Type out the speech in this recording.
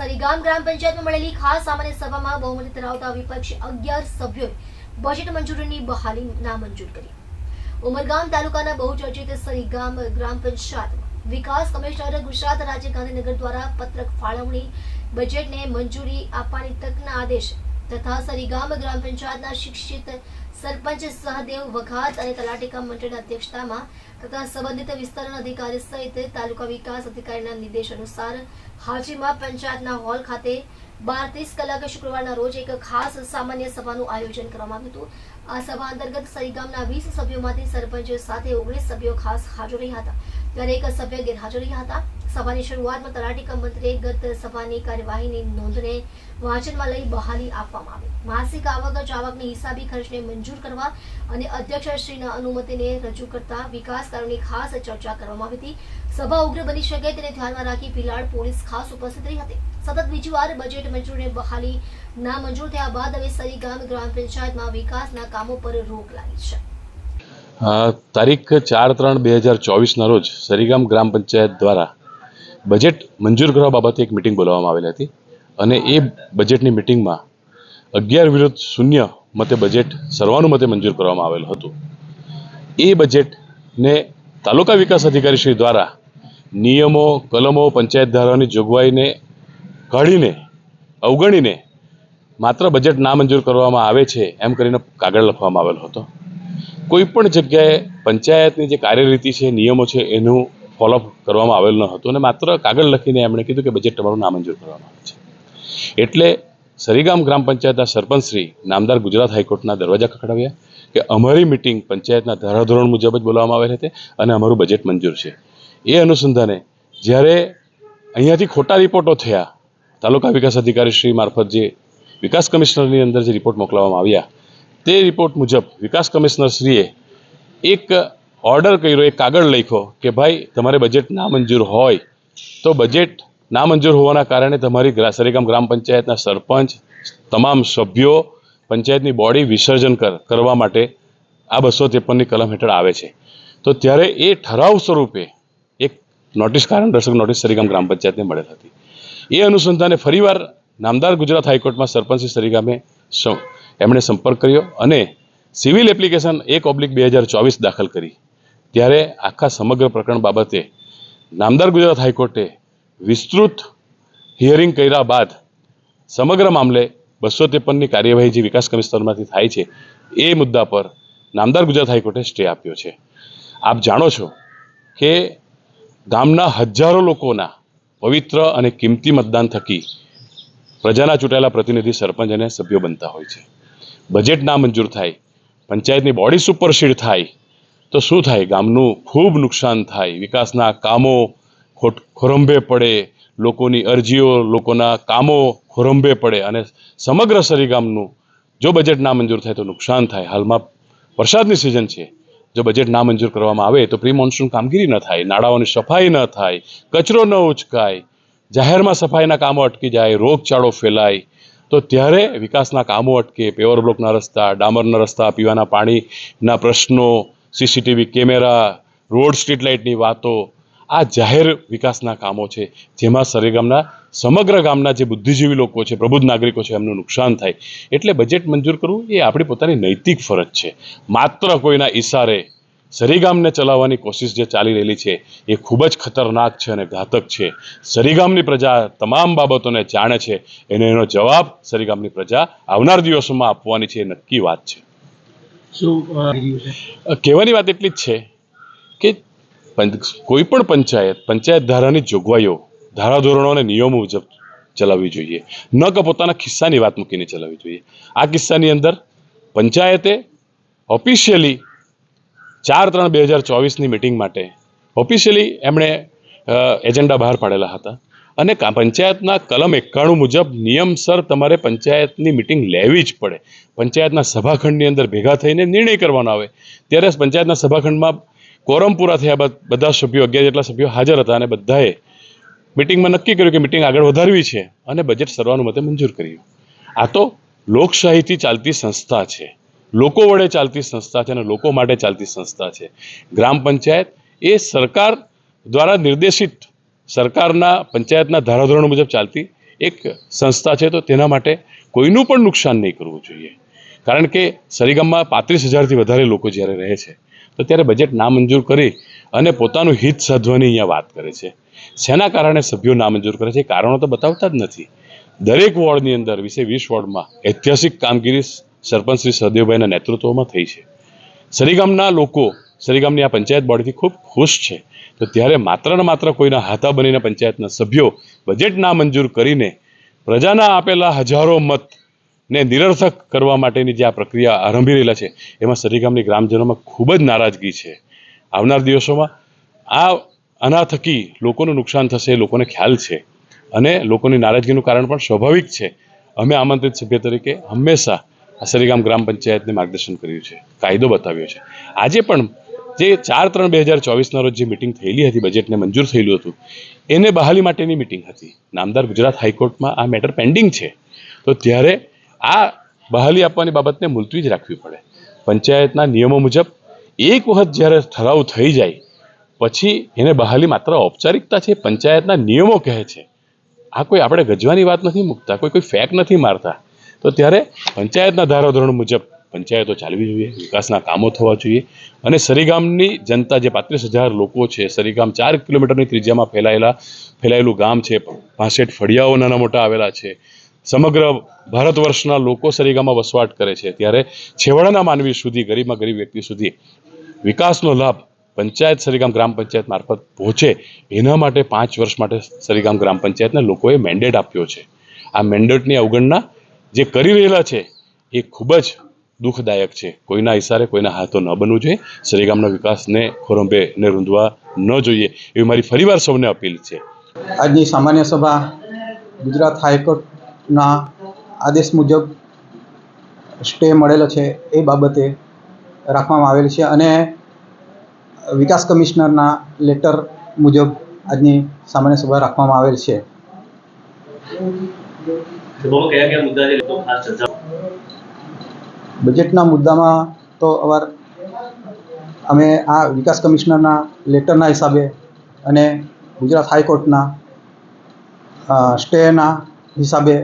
સરીગામ ગ્રામ પંચાયતમાં મળેલી ખાસ સામાન્ય સભામાં બહુમતી ધરાવતા વિપક્ષ અગિયાર સભ્યોએ બજેટ મંજૂરીની બહાલી નામંજૂર કરી. ઉમરગામ તાલુકાના બહુચર્ચિત સરીગામ ગ્રામ પંચાયતમાં વિકાસ કમિશનર ગુજરાત રાજ્ય ગાંધીનગર દ્વારા પત્રક ફાળવણી બજેટને મંજૂરી આપવાની તકના આદેશ તથા સરીગામ ગ્રામ પંચાયતના શિક્ષિત સરપંચ સહદેવ વઘાત અને તલાટીકા મંત્રીના અધ્યક્ષતામાં તથા સંબંધિત વિસ્તરણ અધિકારી સહિત તાલુકા વિકાસ અધિકારીના નિર્દેશ અનુસાર હાજીમાં પંચાયતના હોલ ખાતે બાર ત્રીસ કલાકે શુક્રવારના રોજ એક ખાસ સામાન્ય સભાનું આયોજન કરવામાં આવ્યું હતું. આ સભા અંતર્ગત સરીગામના વીસ સભ્યોમાંથી સરપંચ સાથે ઓગણીસ સભ્યો ખાસ હાજર રહ્યા હતા. એક સભ્ય ગેરહાજર રહ્યા હતા. સભાની શરૂઆતમાં તલાટીકા મંત્રીએ ગત સભાની કાર્યવાહીની નોંધને વાંચનમાં લઈ બહાલી આપવામાં આવી. માસિક આવક જ આવકની હિસાબી ખર્ચને મંજૂર કરવા અને અધ્યક્ષશ્રીના અનુમતિને રજૂ કરતા વિકાસ કાર્યોની ખાસ ચર્ચા કરવામાં આવી હતી. સભા ઉગ્ર બની શકે તેને ધ્યાનમાં રાખી ભીલાડ પોલીસ ખાસ ઉપસ્થિત રહી હતી. સતત બીજી વાર બજેટ મંજૂરને બહાલી ના મંજૂર થયા બાદ હવે સરીગામ ગ્રામ પંચાયતમાં વિકાસના કામો પર રોક લાગી છે. તારીખ ચાર ત્રણ બે હજાર ચોવીસના રોજ સરીગામ ગ્રામ પંચાયત દ્વારા બજેટ મંજૂર કરવા બાબતે એક મિટિંગ બોલાવવામાં આવેલી હતી અને એ બજેટની મિટિંગમાં અગિયાર વિરુદ્ધ શૂન્ય મતે બજેટ સર્વાનુમતે મંજૂર કરવામાં આવેલું હતું. એ બજેટને તાલુકા વિકાસ અધિકારી શ્રી દ્વારા નિયમો, કલમો, પંચાયત ધારાની જોગવાઈને કાઢીને, અવગણીને માત્ર બજેટ નામંજૂર કરવામાં આવે છે એમ કરીને કાગળ લખવામાં આવેલો હતો. કોઈ પણ જગ્યાએ પંચાયતની જે કાર્યરીતિ છે, નિયમો છે, એનું ફોલોઅપ કરવામાં આવેલ ન હતું અને માત્ર કાગળ લખીને એમણે કીધું કે બજેટ તમારું નામંજૂર કરવામાં આવે છે. એટલે સરીગામ ગ્રામ પંચાયતના સરપંચશ્રી નામદાર ગુજરાત હાઈકોર્ટના દરવાજા ખખડાવ્યા કે અમારી મિટિંગ પંચાયતના ધારાધોરણ મુજબ જ બોલાવવામાં આવેલ હતી અને અમારું બજેટ મંજૂર છે. એ અનુસંધાને જ્યારે અહીંયાથી ખોટા રિપોર્ટો થયા, તાલુકા વિકાસ અધિકારી શ્રી મારફત જે વિકાસ કમિશનરની અંદર જે રિપોર્ટ મોકલવામાં આવ્યા તે રિપોર્ટ મુજબ વિકાસ કમિશનરશ્રીએ એક ઓર્ડર કર્યો, એક કાગળ લખ્યો કે ભાઈ તમારે બજેટ નામંજૂર હોય તો બજેટ નામંજૂર હોવાના કારણે તમારી સરેગામ ગ્રામ પંચાયતના સરપંચ, તમામ સભ્યો પંચાયતની બોડી વિસર્જન કર, કરવા માટે આ બસો ત્રેપનની કલમ હેઠળ આવે છે. તો ત્યારે એ ઠરાવ સ્વરૂપે એક નોટિસ કારણ દર્શક નોટિસ સરીગામ ગ્રામ પંચાયતને મળેલ હતી. એ અનુસંધાને ફરીવાર નામદાર ગુજરાત હાઈકોર્ટમાં સરપંચ સરીગામે એમણે સંપર્ક કર્યો અને સિવિલ એપ્લિકેશન એક ઓબ્લિક બે હજાર ચોવીસ દાખલ કરી. ત્યારે આખા સમગ્ર પ્રકરણ બાબતે નામદાર ગુજરાત હાઈકોર્ટે વિસ્તૃત હિયરિંગ કર્યા બાદ સમગ્ર મામલે બસો ત્રેપનની કાર્યવાહી જે વિકાસ કમિશનરમાંથી થાય છે, એ મુદ્દા પર નામદાર ગુજરાત હાઈકોર્ટે સ્ટે આપ્યો છે. આપ જાણો છો કે ગામના હજારો લોકોના પવિત્ર અને કિંમતી મતદાન થકી પ્રજાના ચૂંટાયેલા પ્રતિનિધિ, સરપંચ અને સભ્યો બનતા હોય છે. બજેટ ના મંજૂર થાય, પંચાયતની બોડી સુપરસીડ થાય, તો શું થાય? ગામનું ખૂબ નુકસાન થાય, વિકાસના કામો ખોટ ખોરંભે પડે, લોકોની અરજીઓ, લોકોના કામો ખોરંભે પડે અને સમગ્ર સરી ગામનું જો બજેટ ના મંજૂર થાય તો નુકસાન થાય. હાલમાં વરસાદની સિઝન છે. જો બજેટ ના મંજૂર કરવામાં આવે તો પ્રી મોન્સૂન કામગીરી ન થાય, નાળાઓની સફાઈ ન થાય, કચરો ન ઉચકાય, જાહેરમાં સફાઈના કામો અટકી જાય, રોગચાળો ફેલાય તો ત્યારે વિકાસના કામો અટકે પેવર બ્લોકના રસ્તા, ડામરના રસ્તા, પીવાના પાણીના પ્રશ્નો સીસીટીવી કેમેરા, રોડ સ્ટ્રીટ લાઇટની વાતો, આ જાહેર વિકાસના કામો છે, જેમાં સરેગામના સમગ્ર ગામના જે બુદ્ધિજીવી લોકો છે, પ્રબુદ્ધ નાગરિકો છે, એમનું નુકસાન થાય. એટલે બજેટ મંજૂર કરવું એ આપણી પોતાની નૈતિક ફરજ છે. માત્ર કોઈના ઈશારે સરીગામને ચલાવવાની કોશિશ જે ચાલી રહેલી છે એ ખૂબ જ ખતરનાક છે અને ઘાતક છે. સરીગામની પ્રજા તમામ બાબતોને જાણે છે. એને એનો જવાબ સરીગામની પ્રજા આવનાર દિવસોમાં આપવાની છે એ નક્કી વાત છે. કહેવાની વાત એટલી જ છે કે કોઈ પણ પંચાયત પંચાયત ધારાની જોગવાઈઓ ધારાધોરણો અને નિયમો મુજબ ચલાવવી જોઈએ. ન કે પોતાના ખિસ્સાની વાત મૂકીને ચલાવવી જોઈએ. આ કિસ્સાની અંદર પંચાયતે ઓફિશિયલી ચાર ત્રણ બે હજાર ચોવીસની મિટિંગ માટે ઓફિશિયલી એમણે એજન્ડા બહાર પાડેલા હતા. અને પંચાયતના કલમ એકાણું મુજબ નિયમસર તમારે પંચાયતની મિટિંગ લેવી જ પડે. પંચાયતના સભાખંડની અંદર ભેગા થઈને નિર્ણય કરવાનો આવે. ત્યારે પંચાયતના સભાખંડમાં કોરમ પૂરા થયા બાદ બધા સભ્યો, અગિયાર જેટલા સભ્યો હાજર હતા અને બધાએ મિટિંગમાં નક્કી કર્યું કે મિટિંગ આગળ વધારવી છે અને બજેટ સર્વાનુમતે મંજૂર કર્યું. આ તો લોકશાહીથી ચાલતી સંસ્થા છે. લોકો વડે ચાલતી સંસ્થા છે અને લોકો માટે ચાલતી સંસ્થા છે. ગ્રામ પંચાયત એ સરકાર દ્વારા નિર્દેશિત સરકારના પંચાયતના ધારાધોરણ મુજબ ચાલતી એક સંસ્થા છે તો તેના માટે કોઈનું પણ નુકસાન નહીં કરવું જોઈએ. કારણ કે સરીગામમાં પાંત્રીસ હજારથી વધારે લોકો જ્યારે રહે છે, તો ત્યારે બજેટ નામંજૂર કરી અને પોતાનું હિત સાધવાની અહીંયા વાત કરે છે. શેના કારણે સભ્યો નામંજૂર કરે છે કારણો તો બતાવતા જ નથી. દરેક વોર્ડની અંદર, વિશે વીસ વોર્ડમાં ઐતિહાસિક કામગીરી સરપંચ શ્રી સહદેવભાઈના નેતૃત્વમાં થઈ છે. સરીગામના લોકો, સરીગામની આ પંચાયત બોર્ડથી ખૂબ ખુશ છે. તો ત્યારે માત્ર ને માત્ર કોઈના હાથા બનીને પંચાયતના સભ્યો બજેટ નામંજૂર કરીને પ્રજાના આપેલા હજારો મત ને નિરર્થક કરવા માટેની જે આ પ્રક્રિયા આરંભી રહેલા છે, એમાં સરીગામની ગ્રામજનોમાં ખૂબ જ નારાજગી છે. આવનાર દિવસોમાં આ આના થકી લોકોનું નુકસાન થશે, એ લોકોને ખ્યાલ છે. અને લોકોની નારાજગીનું કારણ પણ સ્વાભાવિક છે. અમે આમંત્રિત સભ્ય તરીકે હંમેશા આ સરીગામ ગ્રામ પંચાયતને માર્ગદર્શન કર્યું છે, કાયદો બતાવ્યો છે. આજે પણ જે ચાર ત્રણ બે હજાર ચોવીસના રોજ જે મિટિંગ થયેલી હતી બજેટને મંજૂર થયેલું હતું, એને બહાલી માટેની મિટિંગ હતી. નામદાર ગુજરાત હાઈકોર્ટમાં આ મેટર પેન્ડિંગ છે. તો ત્યારે આ બહાલી આપવાની બાબતને મુલતવી જ રાખવી પડે. પંચાયતના નિયમો મુજબ એક વખત જ્યારે ઠરાવ થઈ જાય, પછી એને બહાલી માત્ર ઔપચારિકતા છે, પંચાયતના નિયમો કહે છે. આ કોઈ આપણે ગજવાની વાત નથી મૂકતા, કોઈ કોઈ ફેક નથી મારતા. તો ત્યારે પંચાયતના ધારાધોરણ મુજબ પંચાયતો ચાલવી જોઈએ, વિકાસના કામો થવા જોઈએ અને સરીગામની જનતા જે પાંત્રીસ હજાર લોકો છે, સરીગામ ચાર કિલોમીટરની ત્રિજ્યામાં ફેલાયેલા, ફેલાયેલું ગામ છે, પાસઠ ફળિયાઓ નાના મોટા આવેલા છે. સમગ્ર ભારત વર્ષના લોકો સરીગામાં વસવાટ કરે છે. ત્યારે છેવાડાના માનવી સુધી, ગરીબમાં ગરીબ વ્યક્તિ સુધી વિકાસનો લાભ પંચાયત સરીગામ ગ્રામ પંચાયત મારફત પહોંચે, એના માટે પાંચ વર્ષ માટે સરીગામ ગ્રામ પંચાયતને લોકોએ મેન્ડેટ આપ્યો છે. આ મેન્ડેટની અવગણના જે કરી રહેલા છે, એ ખૂબ જ દુઃખદાયક છે. કોઈના ઇશારે કોઈના હાથો ન બનવું જોઈએ. સરીગામના વિકાસને ખોરંભે ને રૂંધવા ન જોઈએ એવી મારી ફરીવાર સૌને અપીલ છે. આજની સામાન્ય સભા ગુજરાત હાઈકોર્ટના આદેશ મુજબ સ્ટે મળેલો છે એ બાબતે રાખવામાં આવેલ છે અને વિકાસ કમિશનરના લેટર મુજબ આજની સામાન્ય સભા રાખવામાં આવેલ છે. સભામાં કયા મુદ્દા છે? તો બજેટના મુદ્દામાં તો અવાર અમે આ વિકાસ કમિશનરના લેટરના હિસાબે અને ગુજરાત હાઈકોર્ટના સ્ટેના હિસાબે